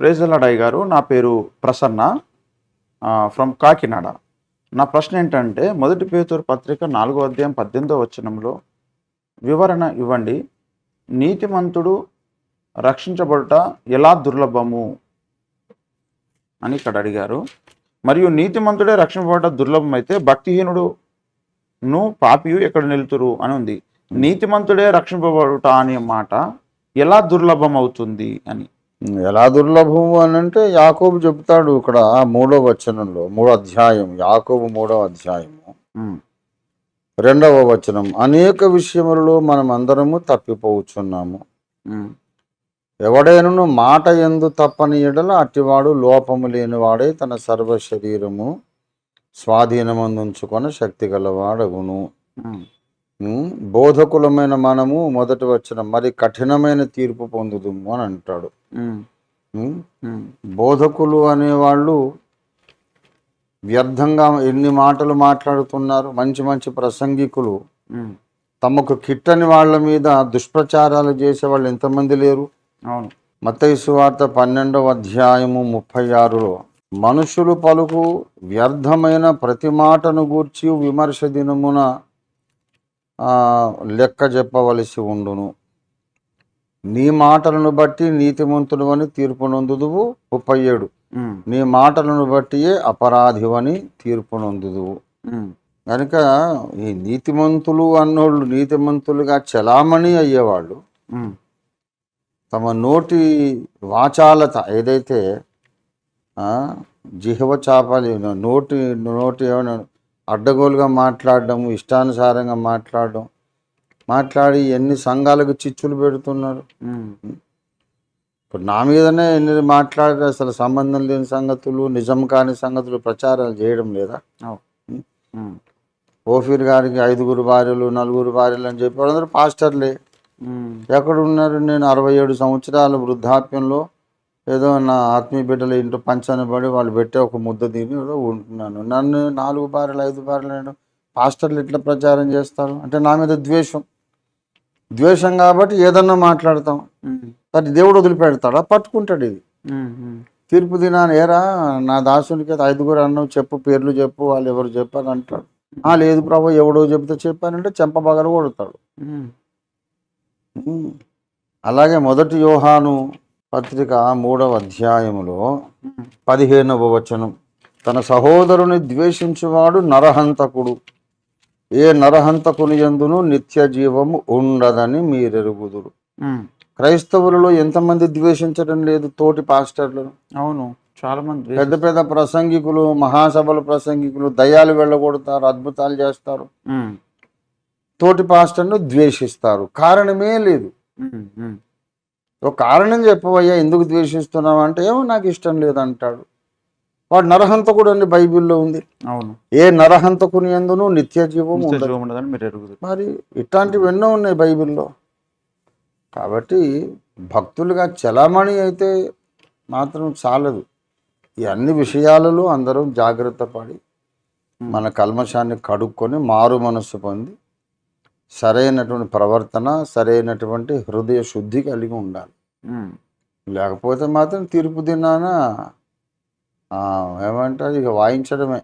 ప్రేజలడాయ్ గారు. నా పేరు ప్రసన్న ఫ్రమ్ కాకినాడ. నా ప్రశ్న ఏంటంటే మొదటి పేతూరు పత్రిక నాలుగో అధ్యాయం పద్దెనిమిదో వచనంలో వివరణ ఇవ్వండి. నీతిమంతుడు రక్షించబడుట ఎలా దుర్లభము అని ఇక్కడ అడిగారు. మరియు నీతిమంతుడే రక్షించబడట దుర్లభం అయితే భక్తిహీనుడు ను పాపియు ఎక్కడ నిలుతురు అని ఉంది. నీతిమంతుడే రక్షింపబడుట అనే మాట ఎలా దుర్లభం అవుతుంది అని. ఎలా దుర్లభము అని అంటే యాకోబు చెప్తాడు ఇక్కడ మూడో వచనంలో మూడో అధ్యాయం యాకోబు మూడో అధ్యాయము. రెండవ వచనం అనేక విషయములలో మనం అందరము తప్పిపోవచ్చున్నాము ఎవడైనను మాట ఎందు తప్పని ఎడల అట్టివాడు లోపము లేనివాడే తన సర్వ శరీరము స్వాధీనమందుంచుకొని శక్తి గలవాడగును. బోధకులమైన మనము మొదటి వచ్చిన మరి కఠినమైన తీర్పు పొందుదుము అని అంటాడు. బోధకులు అనేవాళ్ళు వ్యర్థంగా ఎన్ని మాటలు మాట్లాడుతున్నారు మంచి మంచి ప్రసంగికులు. తమకు కిట్టని వాళ్ళ మీద దుష్ప్రచారాలు చేసే వాళ్ళు ఎంతమంది లేరు? అవును. వార్త పన్నెండవ అధ్యాయము ముప్పై ఆరులో మనుషులు పలుకు వ్యర్థమైన ప్రతి మాటను గూర్చి విమర్శ దినమున లెక్క చెప్పవలసి ఉండును. నీ మాటలను బట్టి నీతిమంతుడు అని తీర్పు నొందుదువు ముప్పై ఏడు. నీ మాటలను బట్టియే అపరాధివని తీర్పు నొందుదువు ఉమ్, కనుక ఈ నీతిమంతులు అన్నోళ్ళు నీతిమంతులుగా చలామణి అయ్యేవాళ్ళు తమ నోటి వాచాలత ఏదైతే జిహ్వ చాపాలి నోటి నోటి ఏమైనా అడ్డగోలుగా మాట్లాడడం ఇష్టానుసారంగా మాట్లాడడం మాట్లాడి ఎన్ని సంఘాలకు చిచ్చులు పెడుతున్నారు. ఇప్పుడు నా మీదనే ఎన్ని మాట్లాడి అసలు సంబంధం లేని సంగతులు నిజం కాని సంగతులు ప్రచారాలు చేయడం లేదా? ఓఫీర్ గారికి ఐదుగురు భార్యలు నలుగురు భార్యలు అని చెప్పి వాళ్ళందరూ పాస్టర్లే. ఉమ్, ఎక్కడ ఉన్నారు నేను అరవై ఏడు సంవత్సరాల వృద్ధాప్యంలో ఏదో నా ఆత్మీయ బిడ్డల ఇంట్లో పంచాన పడి వాళ్ళు పెట్టే ఒక ముద్ద తిని ఏదో ఉంటున్నాను. నన్ను నాలుగు భార్యలు ఐదు భార్యలు నేను పాస్టర్లు ఎట్లా ప్రచారం చేస్తారు. అంటే నా మీద ద్వేషం. ద్వేషం కాబట్టి ఏదన్నా మాట్లాడతాం. అది దేవుడు వదిలిపెడతాడా? పట్టుకుంటాడు ఇది. తీర్పు దినాన్ని ఏరా నా దాసునికి అయితే ఐదుగురు అన్నావు చెప్పు పేర్లు చెప్పు వాళ్ళు ఎవరు చెప్పారు అంటాడు. ఆ లేదు ప్రభు ఎవడో చెప్తే చెప్పానంటే చెంపబగలు కొడతాడు. అలాగే మొదటి యోహాను పత్రిక మూడవ అధ్యాయములో పదిహేనవ వచనం. తన సహోదరుని ద్వేషించువాడు నరహంతకుడు. ఏ నరహంతకుని ఎందును నిత్య జీవము ఉండదని మీరెరుగుదురు. క్రైస్తవులలో ఎంతమంది ద్వేషించడం లేదు తోటి పాస్టర్లను? అవును చాలా మంది పెద్ద పెద్ద ప్రసంగికులు మహాసభల ప్రసంగికులు దయ్యాలు వెళ్ళగొడతారు అద్భుతాలు చేస్తారు. తోటి పాస్టర్ను ద్వేషిస్తారు. కారణమే లేదు. ఒక కారణం చెప్పవయ్యా ఎందుకు ద్వేషిస్తున్నావు అంటే ఏమో నాకు ఇష్టం లేదు అంటాడు వాడు నరహంతకుడు అని బైబిల్లో ఉంది. అవును. ఏ నరహంతకుని ఎందును నిత్య జీవం మీరు ఇట్లాంటివి ఎన్నో ఉన్నాయి బైబిల్లో. కాబట్టి భక్తులుగా చలామణి అయితే మాత్రం చాలదు. ఈ అన్ని విషయాలలో అందరూ జాగ్రత్త పడి మన కల్మషాన్ని కడుక్కొని మారు మనస్సు పొంది సరైనటువంటి ప్రవర్తన సరైనటువంటి హృదయ శుద్ధి కలిగి ఉండాలి. లేకపోతే మాత్రం తీర్పు దినాన ఏమంటారు ఇక వాయించడమే.